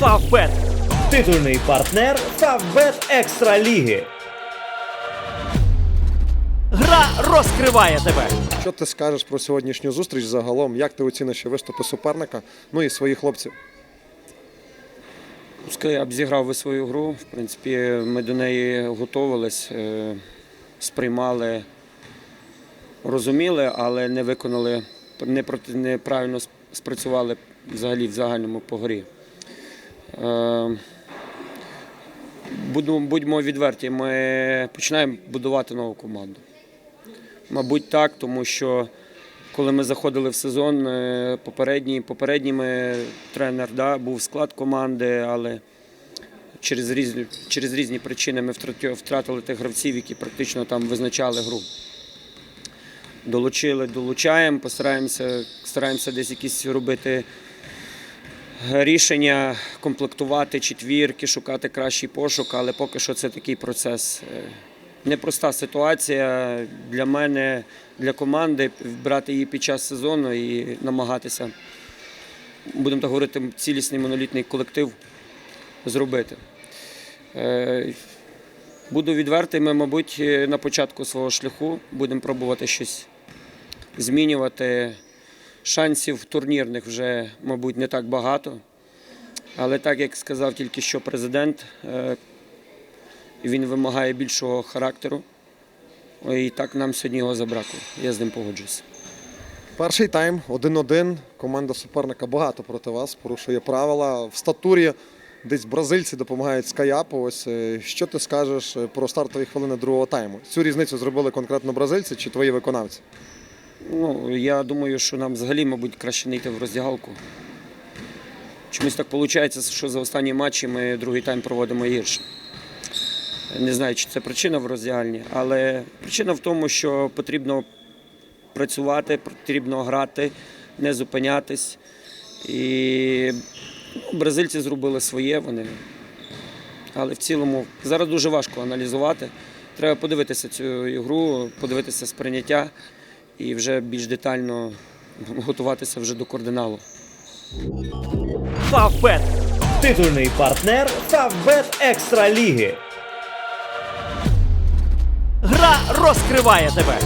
Фавбет. Титульний партнер Фавбет Екстра Ліги. Гра розкриває тебе. Що ти скажеш про сьогоднішню зустріч загалом? Як ти оціниш виступи суперника? Ну і своїх хлопців? Пускай обзіграв ви свою гру. В принципі, ми до неї готувались, е, сприймали, розуміли, але не виконали, не проти- неправильно спрацювали взагалі в загальному по грі. Е, Будьмо відверті, ми починаємо будувати нову команду. Мабуть, так, тому що коли ми заходили в сезон, е, попередній, попередніми тренер да, був склад команди, але через різні, через різні причини ми втратили тих гравців, які практично там визначали гру. Долучили, долучаємо, постараємося, стараємося десь якісь робити рішення, комплектувати четвірки, шукати кращий пошук, але поки що це такий процес. Е, Непроста ситуація для мене, для команди брати її під час сезону і намагатися, будемо так говорити, цілісний монолітний колектив зробити. Е, Буду відвертий, ми, мабуть, на початку свого шляху будемо пробувати щось змінювати. Шансів турнірних вже, мабуть, не так багато. Але так як сказав тільки що президент, е, він вимагає більшого характеру. І так нам сьогодні його забракло. Я з ним погоджуюся. Перший тайм 1-1. Команда суперника багато проти вас, порушує правила. В статурі десь бразильці допомагають Скаяпу. Ось е, що ти скажеш е, про стартові хвилини другого тайму? Цю різницю зробили конкретно бразильці чи твої виконавці? Ну, я думаю, що нам взагалі, мабуть, краще не йти в роздягалку. Чомусь так виходить, що за останні матчі ми другий тайм проводимо гірше. Не знаю, чи це причина в роздягальні, але причина в тому, що потрібно працювати, потрібно грати, не зупинятись. І ну, бразильці зробили своє, вони. Але в цілому зараз дуже важко аналізувати. Треба подивитися цю ігру, подивитися сприйняття і вже більш детально готуватися вже до кординалу. Фавбет. Титульний партнер Фавбет Екстра Ліги. Гра розкриває тебе.